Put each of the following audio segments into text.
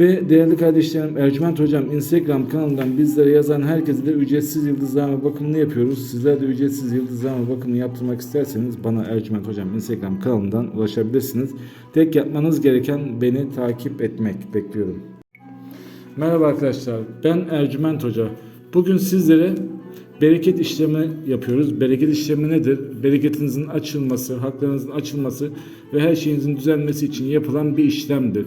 Ve değerli kardeşlerim Ercüment Hocam Instagram kanalından bizlere yazan herkese de ücretsiz yıldızlama bakımını yapıyoruz. Sizler de ücretsiz yıldızlama bakımını yaptırmak isterseniz bana Ercüment Hocam Instagram kanalından ulaşabilirsiniz. Tek yapmanız gereken beni takip etmek. Bekliyorum. Merhaba arkadaşlar ben Ercüment Hoca. Bugün sizlere bereket işlemi yapıyoruz. Bereket işlemi nedir? Bereketinizin açılması, haklarınızın açılması ve her şeyinizin düzelmesi için yapılan bir işlemdir.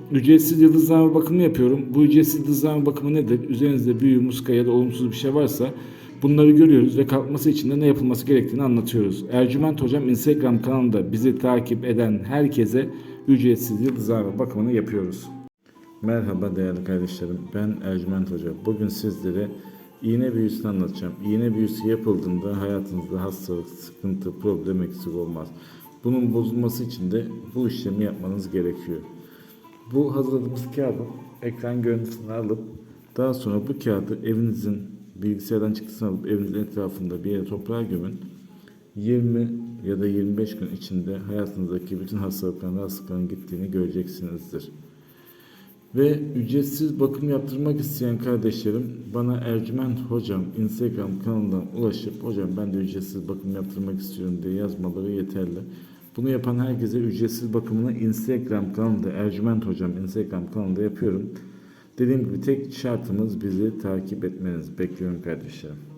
ücretsiz yıldızlama bakımı yapıyorum. Bu ücretsiz yıldızlama bakımı nedir? Üzerinizde büyü, muska ya da olumsuz bir şey varsa bunları görüyoruz ve kalkması için de ne yapılması gerektiğini anlatıyoruz. Ercüment Hocam Instagram kanalında bizi takip eden herkese ücretsiz yıldızlama bakımını yapıyoruz. Merhaba değerli kardeşlerim. Ben Ercüment Hoca. Bugün sizlere iğne büyüsünü anlatacağım. İğne büyüsü yapıldığında hayatınızda hastalık, sıkıntı, problem eksik olmaz. Bunun bozulması için de bu işlemi yapmanız gerekiyor. Bu hazırladığımız kağıdın ekran görüntüsünü alıp daha sonra bu kağıdı evinizin bilgisayardan çıktısını alıp evinizin etrafında bir yere toprağa gömün. 20 ya da 25 gün içinde hayatınızdaki bütün hastalıkların, rahatsızlıkların gittiğini göreceksinizdir. Ve ücretsiz bakım yaptırmak isteyen kardeşlerim bana Ercüment Hocam Instagram kanalından ulaşıp hocam ben de ücretsiz bakım yaptırmak istiyorum diye yazmaları yeterli. Bunu yapan herkese ücretsiz bakımını Instagram kanalında Ercüment Hocam Instagram kanalında yapıyorum. Dediğim gibi tek şartımız bizi takip etmeniz. Bekliyorum kardeşlerim.